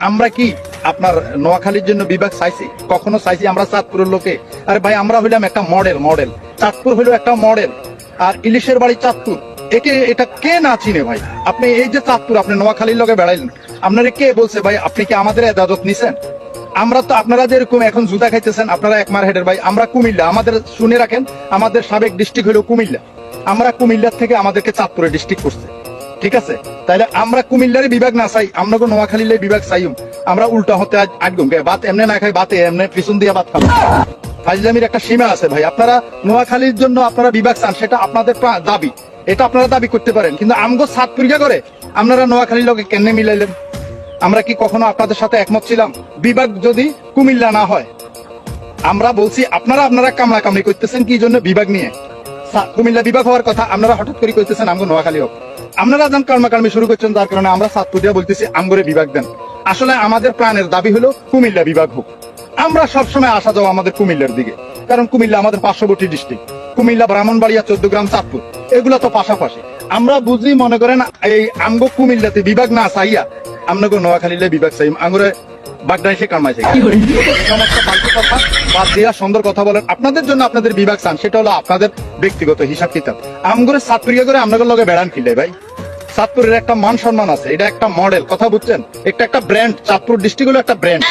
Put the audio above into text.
আমরা কি আপনার নোয়াখালীর জন্য বিভাগ চাইছি? কখনো চাইছি আমরা চাঁদপুরের লোকে? আরে ভাই, আমরা হইলাম একটা মডেল মডেল চাঁদপুর হইল একটা মডেল আর ইলিশের বাড়ি চাঁদপুর। একে, এটা কে না চিনে ভাই? আপনি এই যে চাঁদপুর, আপনি নোয়াখালীর লোকে বেড়াইলেন। আপনারা কে বলছে ভাই, আপনি কি আমাদের এদাজত নিছেন? আমরা তো আপনারা যেরকম এখন জুতা খাইতেছেন, আপনারা এক মার হেডের ভাই। আমরা কুমিল্লা, আমাদের শুনে রাখেন, আমাদের সাবেক ডিস্ট্রিক্ট হলো কুমিল্লা। আমরা কুমিল্লার থেকে আমাদেরকে চাঁদপুরে ডিস্ট্রিক্ট করছে। ঠিক আছে? তাইলে আমরা কুমিল্লার বিভাগ না চাই, আমরা নোয়াখালীর বিভাগ চাইম আমরা উল্টা হতে আগুম বাত এমনি না খাই বাতে এমনি পিছন দিয়ে বাত খাব। ফাইজলামির একটা সীমা আছে ভাই। আপনারা নোয়াখালীর জন্য আপনারা বিভাগ চান, সেটা আপনাদের দাবি। এটা আপনারা দাবি করতে পারেন। কিন্তু আমগো সাত পরীক্ষা করে, আপনারা নোয়াখালীর লোকে কেন মিলাইলেন? আমরা কি কখনো আপনাদের সাথে একমত ছিলাম? বিভাগ যদি কুমিল্লা না হয়, আমরা বলছি, আপনারা আপনারা কামলা কামড়ি করতেছেন কি জন্য বিভাগ নিয়ে? কুমিল্লা বিভাগ হওয়ার কথা আপনারা হঠাৎ করে কইতেছেন আমগো নোয়াখালী হোক। আপনারা যেমন কালমাকালমি শুরু করছেন যার কারণে আমরা সাতপুরিয়া বলতেছি আমগরে বিভাগ দেন। আসলে আমাদের প্রাণের দাবি হলো, কুমিল্লা বিভাগ হোক। আমরা সবসময় আসা যাওয়া আমাদের কুমিল্লার দিকে। কারণ কুমিল্লা আমাদের পার্শ্ববর্তী ডিস্ট্রিক্ট কুমিল্লা, ব্রাহ্মণবাড়িয়া, চোদ্দগ্রাম, চাঁদপুর। এগুলো তো পাশাপাশি। আমরা বুঝি মনে করেন, এই আমগো কুমিল্লাতে বিভাগ না চাইয়া আমনগো নোয়াখালীলে বিভাগ চাই আঙ্গুরে বাগদাই সে কামাইছে। কি ফালতু কথা বাদ দিয়া সুন্দর কথা বলেন। আপনাদের জন্য আপনাদের বিভাগ চান সেটা হলো আপনাদের ব্যক্তিগত হিসাব কিতাব। আমগুরে সাতপুরিয়া করে আপনাদের লগে বেড়ান কিলে ভাই। চাঁদপুরের একটা মান সম্মান আছে এটা একটা মডেল কথা বুঝছেন? এটা একটা ব্র্যান্ড চাঁদপুর ডিস্ট্রিক্ট হলো একটা ব্র্যান্ড